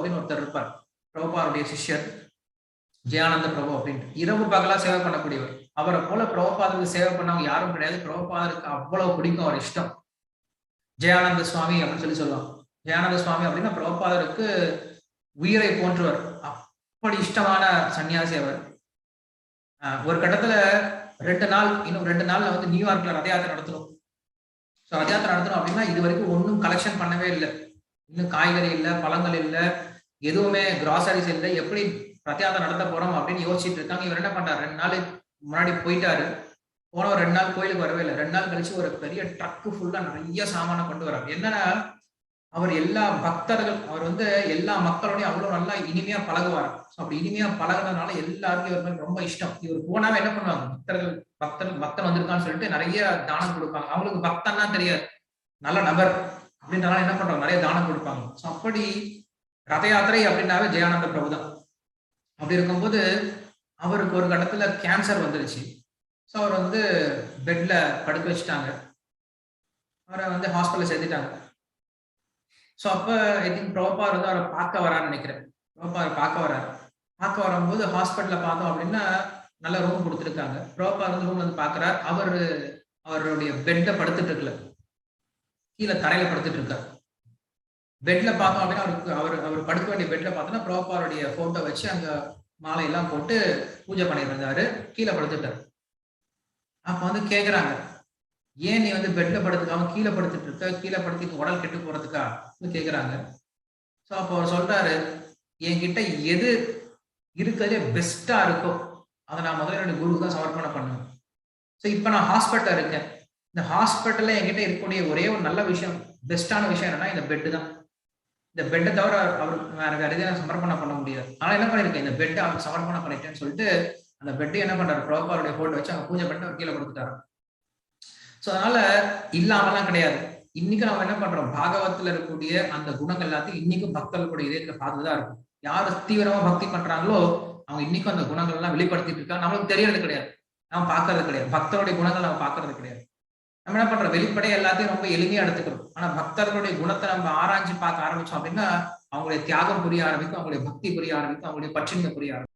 அப்படின்னு ஒருத்தர் இருப்பார். பிரபுபாருடைய சிஷ்யர் ஜெயானந்த பிரபு அப்படின்ட்டு. இரவு பகலா சேவை பண்ணக்கூடியவர். அவரை போல பிரபுபாதருக்கு சேவை பண்ணவங்க யாரும் கிடையாது. பிரபுபாதருக்கு அவ்வளவு பிடிக்கும் அவர் இஷ்டம். ஜெயானந்த சுவாமி அப்படின்னு சொல்லி சொல்லுவாங்க. ஜெயானந்த சுவாமி அப்படின்னா பிரபுபாதருக்கு உயிரை போன்றவர் அப்படி இஷ்டமான சன்னியாசி அவர். ஆஹ் ஒரு கட்டத்துல ரெண்டு நாள் இன்னும் ரெண்டு நாள்ல வந்து நியூயார்க்ல ரத யாத்திரை நடத்தணும். ஸோ ரத யாத்திரை நடத்தணும் அப்படின்னா இது வரைக்கும் ஒன்றும் கலெக்ஷன் பண்ணவே இல்லை. இன்னும் காய்கறி இல்லை பழங்கள் இல்லை எதுவுமே கிராசரிஸ் இல்லை எப்படி பிரத்யாதம் நடத்த போறோம் அப்படின்னு யோசிச்சுட்டு இருக்காங்க. இவர் என்ன பண்றாரு? ரெண்டு நாள் முன்னாடி போயிட்டாரு. போன ஒரு ரெண்டு நாள் கோயிலுக்கு வரவே இல்லை. ரெண்டு நாள் கழிச்சு ஒரு பெரிய ட்ரக்கு ஃபுல்லா நிறைய சாமானை கொண்டு வராரு. என்னன்னா அவர் எல்லா பக்தர்கள் அவர் வந்து எல்லா மக்களோடையும் அவ்வளவு நல்லா இனிமையா பழகுவார். அப்படி இனிமையா பழகுனதுனால எல்லாருக்கும் இவர் மேல ரொம்ப இஷ்டம். இவர் போனாவே என்ன பண்ணுவாங்க? பக்தர்கள் பக்தர் பக்தன் வந்திருக்கான்னு சொல்லிட்டு நிறைய தானம் கொடுப்பாங்க. அவங்களுக்கு பக்தன்னா தெரியாது. நல்ல நபர். அப்படின்றனால என்ன பண்றாங்க நிறைய தானம் கொடுப்பாங்க. ஸோ அப்படி ரத யாத்திரை அப்படின்னாவே ஜெயானந்த பிரபு தான். அப்படி இருக்கும்போது அவருக்கு ஒரு கட்டத்துல கேன்சர் வந்துருச்சு. ஸோ அவர் வந்து பெட்ல படுக்க வச்சுட்டாங்க. அவரை வந்து ஹாஸ்பிட்டல் சேர்த்துட்டாங்க. ஸோ அப்போ ஐ திங்க் ப்ரோப்பார் வந்து அவரை பார்க்க வரான்னு நினைக்கிறேன். ப்ரோபார் பார்க்க வராரு. பார்க்க வரும்போது ஹாஸ்பிட்டலில் பார்த்தோம் அப்படின்னா நல்ல ரூம் கொடுத்துருக்காங்க. ப்ரோப்பார் வந்து ரூம்ல வந்து பார்க்குறாரு. அவர் அவருடைய பெட்டை படுத்துட்டு இருக்கல. கீழே தரையில படுத்துட்டு இருக்காரு. பெட்ல பார்த்தோம் அப்படின்னா அவருக்கு அவர் அவர் படுக்க வேண்டிய பெட்ல பார்த்தோன்னா ப்ரோபாருடைய போட்டோ வச்சு அங்க மாலையெல்லாம் போட்டு பூஜை பண்ணியிருந்தாரு கீழே படுத்துட்டாரு. அப்ப வந்து கேக்குறாங்க ஏன் நீ வந்து பெட்ல படுத்துக்காம கீழே படுத்துட்டு இருக்க? கீழே படுத்திட்டு உடல் கெட்டு போறதுக்கா? கேக்குறாங்க. ஸோ அப்போ அவர் சொல்றாரு என்கிட்ட எது இருக்கிறதே பெஸ்டா இருக்கோ அதை நான் முதல்ல என்னுடைய குருவுக்கு தான் சமர்ப்பணம் பண்ணுவேன் ஸோ இப்போ நான் ஹாஸ்பிட்டல் இருக்கேன். இந்த ஹாஸ்பிட்டல்ல என்கிட்ட இருக்கக்கூடிய ஒரே ஒரு நல்ல விஷயம் பெஸ்டான விஷயம் என்னன்னா இந்த பெட்டு தான். இந்த பெட்டை தவிர அவருக்கு வேற வேற எதையும் நான் சமர்ப்பணம் பண்ண முடியாது. ஆனா என்ன பண்ணிருக்கேன் இந்த பெட்டை அவருக்கு சமர்ப்பணம் பண்ணிட்டேன்னு சொல்லிட்டு அந்த பெட்டு என்ன பண்றாரு ப்ரோப்பாருடைய போட்டோ வச்சு அவங்க பூஜை பண்ணிட்டு அவர் கீழே கொடுத்துட்டாரு. ஸோ அதனால இல்லாமலாம் கிடையாது. இன்னைக்கு நம்ம என்ன பண்றோம் பாகவத்துல இருக்கக்கூடிய அந்த குணங்கள் எல்லாத்தையும் இன்னைக்கும் பக்தர்களுடைய இதயத்துல பார்த்துதான் இருக்கும். யார் தீவிரமா பக்தி பண்றாங்களோ அவங்க இன்னைக்கும் அந்த குணங்கள் எல்லாம் வெளிப்படுத்திட்டு இருக்காங்க. நம்மளுக்கு தெரியறது கிடையாது. நம்ம பாக்குறது கிடையாது. பக்தருடைய குணங்கள் நம்ம பாக்குறது கிடையாது. நம்ம என்ன பண்றோம்? வெளிப்படையா எல்லாத்தையும் ரொம்ப எளிமையா எடுத்துக்கிறோம். ஆனா பக்தர்களுடைய குணத்தை நம்ம ஆராய்ச்சி பார்க்க ஆரம்பிச்சோம் அப்படின்னா அவங்களுடைய தியாகம் புரிய ஆரம்பிக்கும் அவங்களுடைய பக்தி புரிய ஆரம்பிக்கும் அவங்களுடைய பற்றின்மை புரிய ஆரம்பிக்கும்.